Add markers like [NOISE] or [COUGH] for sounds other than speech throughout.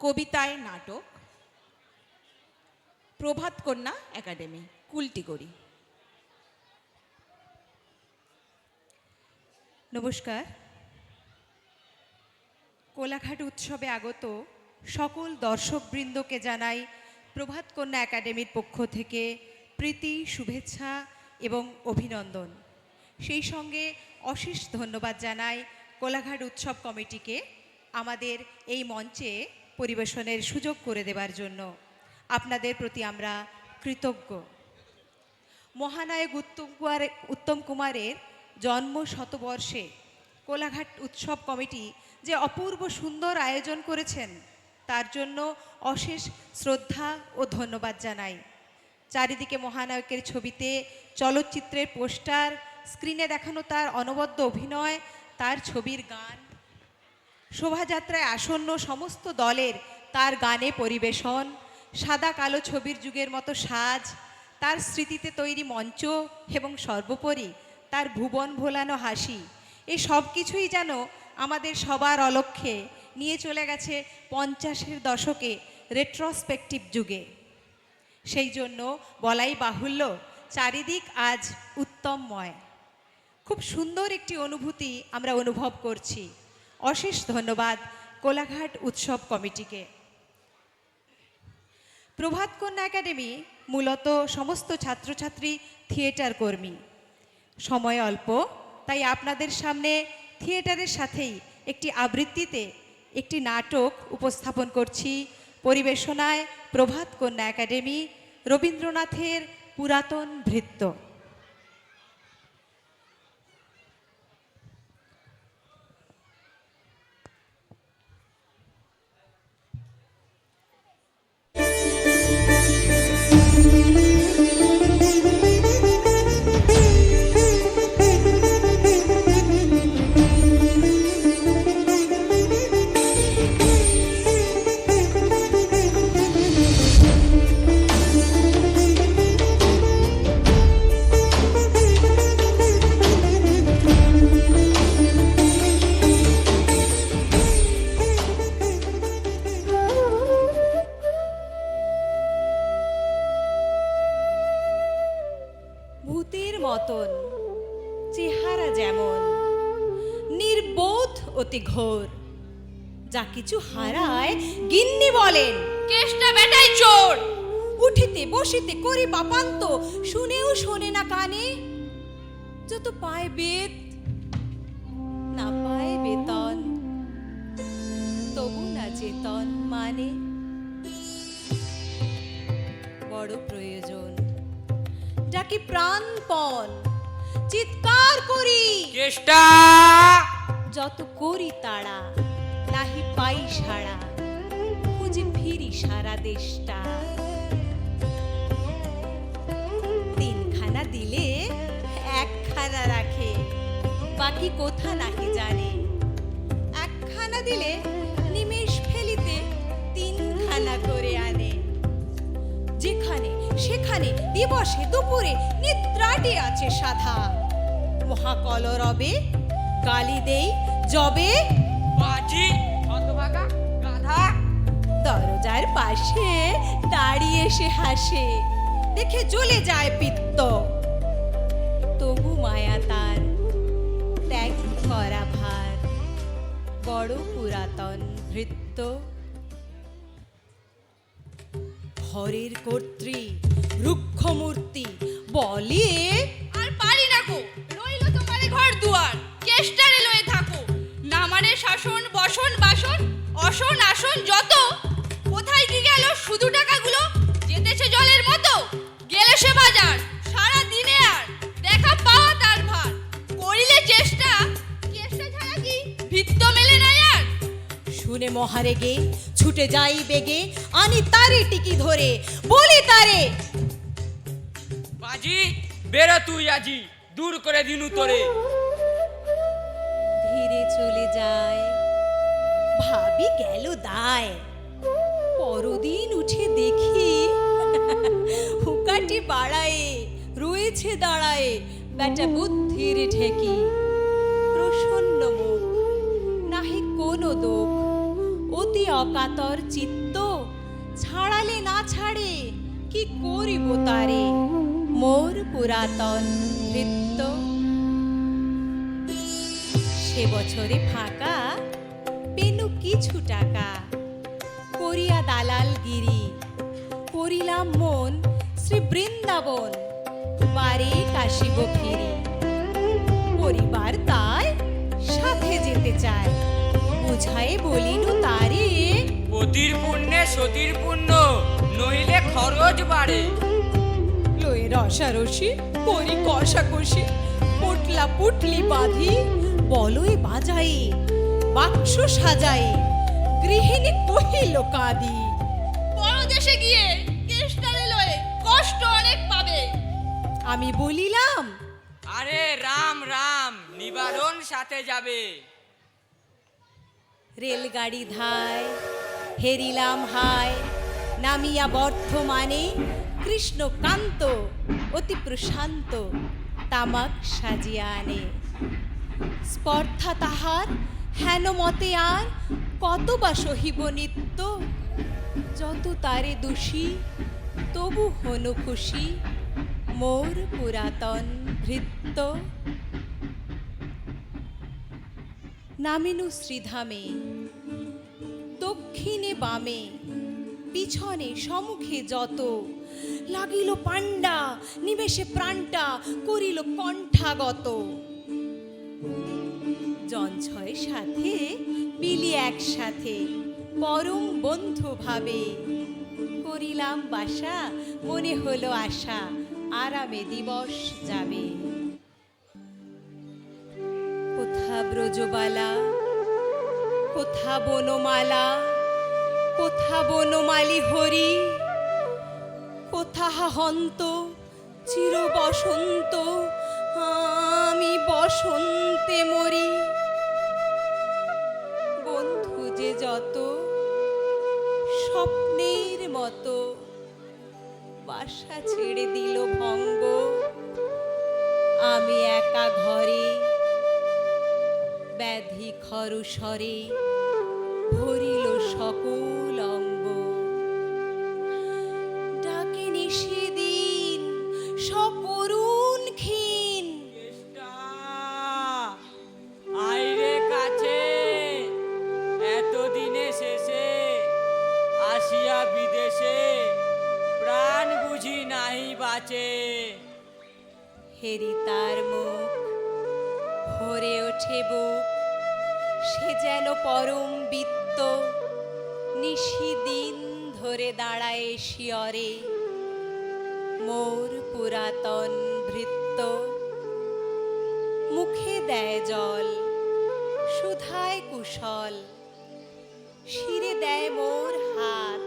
কবিতায় নাটক, প্রভাত কন্যা একাডেমি, কুলটিগড়ি। নমস্কার। কোলাঘাট উৎসবে আগত সকল দর্শকবৃন্দকে জানাই প্রভাত কন্যা একাডেমির পক্ষ থেকে প্রীতি, শুভেচ্ছা এবং অভিনন্দন। সেই সঙ্গে অশেষ ধন্যবাদ জানাই কোলাঘাট উৎসব কমিটিকে। আমাদের এই মঞ্চে পরিবেশনের সুযোগ করে দেওয়ার জন্য আপনাদের প্রতি আমরা কৃতজ্ঞ। মহানায়ক উত্তম কুমার, উত্তম কুমারের জন্ম শতবর্ষে কোলাঘাট উৎসব কমিটি যে অপূর্ব সুন্দর আয়োজন করেছেন, তার জন্য অশেষ শ্রদ্ধা ও ধন্যবাদ জানাই। চারিদিকে মহানায়কের ছবিতে চলচ্চিত্রের পোস্টার, স্ক্রিনে দেখানো তার অনবদ্য অভিনয়, তার ছবির গান শোভাযাত্রায় আসন্ন সমস্ত দলের তার গানে পরিবেশন, সাদা কালো ছবির যুগের মতো সাজ, তার স্মৃতিতে তৈরি মঞ্চ এবং সর্বোপরি তার ভুবন ভোলানো হাসি। এই সব কিছুই যেন আমাদের সবার অলক্ষ্যে নিয়ে চলে গেছে পঞ্চাশের দশকে রেট্রোস্পেকটিভ যুগে। সেই জন্য বলাই বাহুল্য, চারিদিক আজ উত্তমময়। খুব সুন্দর একটি অনুভূতি আমরা অনুভব করছি। অশেষ ধন্যবাদ কোলাঘাট উৎসব কমিটিকে। প্রভাত কন্যা একাডেমি মূলত সমস্ত ছাত্রছাত্রী থিয়েটার কর্মী। সময় অল্প, তাই আপনাদের সামনে থিয়েটারের সাথেই একটি আবৃত্তিতে একটি নাটক উপস্থাপন করছি। পরিবেশনায় প্রভাত কন্যা একাডেমি রবীন্দ্রনাথের পুরাতন ভৃত্য। যা কিছু হারায় গিন্নি বলেন। কেষ্টা বেটাই চোর। উঠিতে বসিতে করি বাপান্ত শুনেও শোনে না কানে। যত পায় বেদ না পায় বেতন তবু না চেতন মানে। বড় প্রয়োজন যাকে প্রাণপণ চিৎকার করি। চেষ্টা যত করি তাড়া নাহি পাই সাড়া খুঁজে ফিরি সারা দেশটা। তিনখানা দিলে একখানা রাখে, বাকি কোথা নাহি জানে। একখানা দিলে নিমেষ ফেলিতে তিনখানা করে আনে। যেখানে সেখানে দিবসে দুপুরে নিদ্রাটি আছে সাধা। মহাকলরবে গালি দেই, জবে বাজি হতভাগা গাধা। দরজার পাশে দাঁড়িয়ে সে হাসে, দেখে জ্বলে যায় পিত্ত। তবু মায়া তার ত্যাগ করা ভার, বড় পুরাতন ভৃত্য। ঘরের কর্ত্রী রুক্ষমূর্তি বলে অসন আসন যত। কোথায় কি গেল? শুধু টাকাগুলো? যেতেছে জলের মতো। গেলে সে বাজার সারা দিনে আর। দেখা পাওয়া তার ভার। করিলে চেষ্টা চেষ্টা ছাড়া কি ভিত্ত মেলে না আর? শুনে মহারেগে ছুটে যাই বেগে আনি তারে টিকি ধরে বলি তারে। বাজি বেরো তুই আজি দূর করে দিনু তোরে। ধীরে চলে যায়। ভাবি গেল দায়। পরদিন উঠে দেখি [LAUGHS] হুকাটি বাড়ায়ে, রয়েছে দাঁড়ায়ে বেটা বুদ্ধির ঠেকি প্রসন্ন মুখ, নাহি কোনো দোষ অতি অকাতর চিত্ত, ছাড়ালে না ছাড়ে, কি করিব তারে? মোর পুরাতন নৃত্য। সে বছরে ফাঁকা কিছু টাকা। করিয়া দালাল গিরি করিলাম মন শ্রী বৃন্দাবন বারে কাশিব ফিরি। পরিবার তাই সাথে যেতে চায়। বুঝায়ে বলিনু তারে পতির পুণ্যে সতীর পুণ্য নইলে খরচ বাড়ে। লয়ে রসারসি করি কষাকষি পুটলা পুটলি বাঁধি বলয়ে বাজাই। বাক্স সাজাই গৃহিণী কহিল কাঁদি। বড় দেশে গিয়ে কেষ্টারে লয়ে কষ্ট অনেক পাবে। আমি বলিলাম আরে রাম রাম নিবারণ সাথে যাবে। রেলগাড়ি ধায় হেরিলাম হায় নামিয়া বর্ধমানে কৃষ্ণকান্ত অতি প্রশান্ত তামাক সাজিয়া আনে। স্পর্ধা তাহার হেন মতে আর কত বা সহিব নিত্য? যত তারে দোষী, তবু হনু খুশি মোর পুরাতন ভৃত্য। নামিনু শ্রীধামে, দক্ষিণে বামে, পিছনে সম্মুখে যত। লাগিল পাণ্ডা, নিমেষে প্রাণটা করিল কণ্ঠাগত। জঞ্ছয় সাথে, মিলি একসাথে, পরম বন্ধু ভাবে করিলাম বাসা, মনে হলো আশা, আরামে দিবস যাবে। কোথা ব্রজবালা? কোথা বনমালা? কোথা বনমালী হরি? কোথা হন্ত? চির বসন্ত আমি বসন্তে যত স্বপ্নের মতো বাসা ছেড়ে দিল ভঙ্গ। আমি একা ঘরে ব্যাধি খরসরে ভরিল সকল হেরি তার মুখ। ভরে ওঠে বুক। সে যেন পরম বিত্ত। নিশিদিন ধরে দাঁড়ায় শিয়রে। মোর পুরাতন ভৃত্য। মুখে দেয় জল, সুধায় কুশল। শিরে দেয় মোর হাত।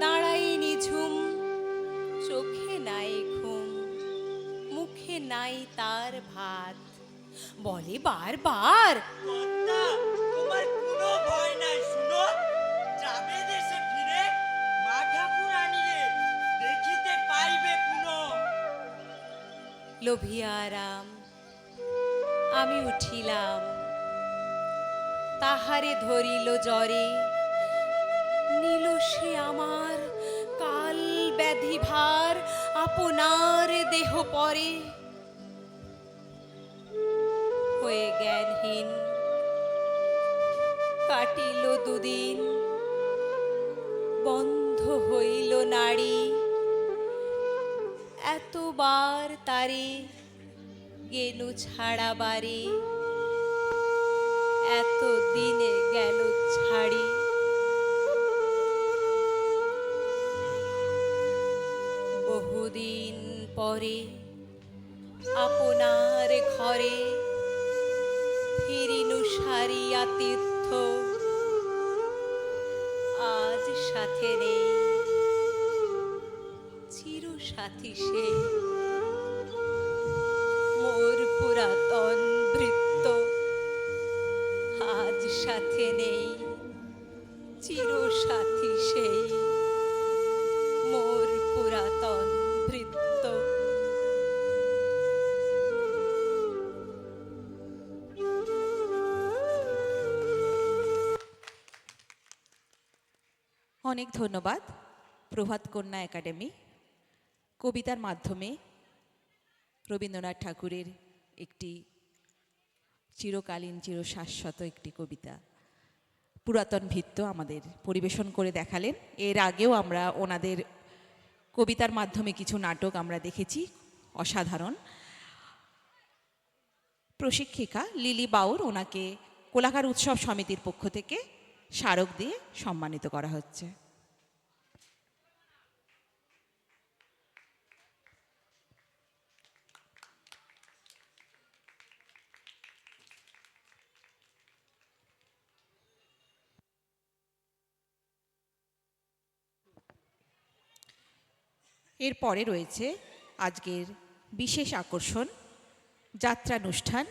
দাঁড়াই নিঝুম, চোখে নাই ঘুম। মুখে নাই তার ভাত। বলে বারবার। তোমার কোনো ভয় নাই শুনো। যাবে দেশে ফিরে মা দেখিতে পাইবে পুনঃ। আমি উঠিলাম। তাহারে ধরিল জ্বরে নিল সে আমার কাল ব্যাধি ভার আপনার দেহ পরে। হয়ে জ্ঞানহীন, কাটিল দুদিন, বন্ধ হইল নারী এতবার তারে গেলু ছাড়া বাড়ি। এত দিনে গেল ছাড়ি। বহুদিন পরে আপনার ঘরে ফিরিনু সারিয়া তীর্থ। আজ সাথে নেই। চির সাথী সে। মোর পুরাতন বৃত্ত। আজ সাথে নেই। চির সাথী সেই মোর পুরাতন অনেক ধন্যবাদ, প্রভাত কন্যা একাডেমি। কবিতার মাধ্যমে রবীন্দ্রনাথ ঠাকুরের একটি চিরকালীন, চিরশাশ্বত একটি কবিতা। পুরাতন ভিত্ত আমাদের পরিবেশন করে দেখালেন। এর আগেও আমরা ওনাদের কবিতার মাধ্যমে কিছু নাটক আমরা দেখেছি, অসাধারণ। প্রশিক্ষিকা লিলি বাউর ওনাকে কোলাকার উৎসব সমিতির পক্ষ থেকে স্মারক দিয়ে সম্মানিত করা হচ্ছে। এরপরে রয়েছে আজকের বিশেষ আকর্ষণ যাত্রানুষ্ঠান